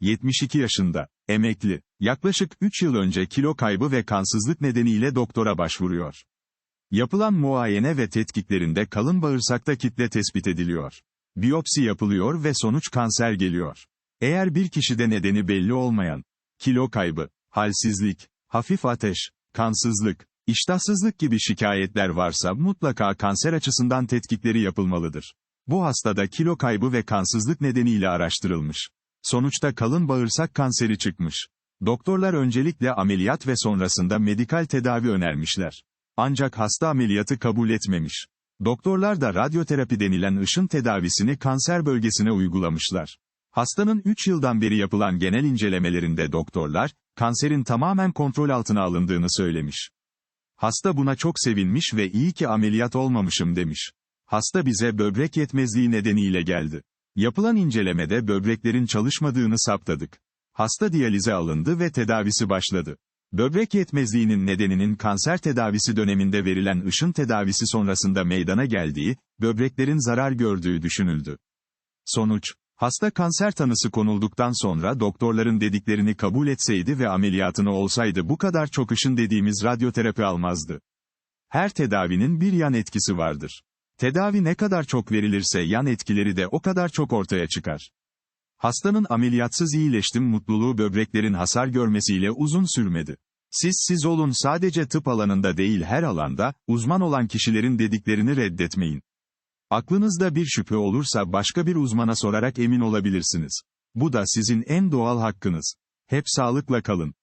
72 yaşında, emekli, yaklaşık 3 yıl önce kilo kaybı ve kansızlık nedeniyle doktora başvuruyor. Yapılan muayene ve tetkiklerinde kalın bağırsakta kitle tespit ediliyor. Biyopsi yapılıyor ve sonuç kanser geliyor. Eğer bir kişide nedeni belli olmayan, kilo kaybı, halsizlik, hafif ateş, kansızlık, iştahsızlık gibi şikayetler varsa mutlaka kanser açısından tetkikleri yapılmalıdır. Bu hastada kilo kaybı ve kansızlık nedeniyle araştırılmış. Sonuçta kalın bağırsak kanseri çıkmış. Doktorlar öncelikle ameliyat ve sonrasında medikal tedavi önermişler. Ancak hasta ameliyatı kabul etmemiş. Doktorlar da radyoterapi denilen ışın tedavisini kanser bölgesine uygulamışlar. Hastanın 3 yıldan beri yapılan genel incelemelerinde doktorlar, kanserin tamamen kontrol altına alındığını söylemiş. Hasta buna çok sevinmiş ve iyi ki ameliyat olmamışım demiş. Hasta bize böbrek yetmezliği nedeniyle geldi. Yapılan incelemede böbreklerin çalışmadığını saptadık. Hasta diyalize alındı ve tedavisi başladı. Böbrek yetmezliğinin nedeninin kanser tedavisi döneminde verilen ışın tedavisi sonrasında meydana geldiği, böbreklerin zarar gördüğü düşünüldü. Sonuç, hasta kanser tanısı konulduktan sonra doktorların dediklerini kabul etseydi ve ameliyatını olsaydı bu kadar çok ışın dediğimiz radyoterapi almazdı. Her tedavinin bir yan etkisi vardır. Tedavi ne kadar çok verilirse yan etkileri de o kadar çok ortaya çıkar. Hastanın ameliyatsız iyileştim mutluluğu böbreklerin hasar görmesiyle uzun sürmedi. Siz siz olun sadece tıp alanında değil her alanda, uzman olan kişilerin dediklerini reddetmeyin. Aklınızda bir şüphe olursa başka bir uzmana sorarak emin olabilirsiniz. Bu da sizin en doğal hakkınız. Hep sağlıkla kalın.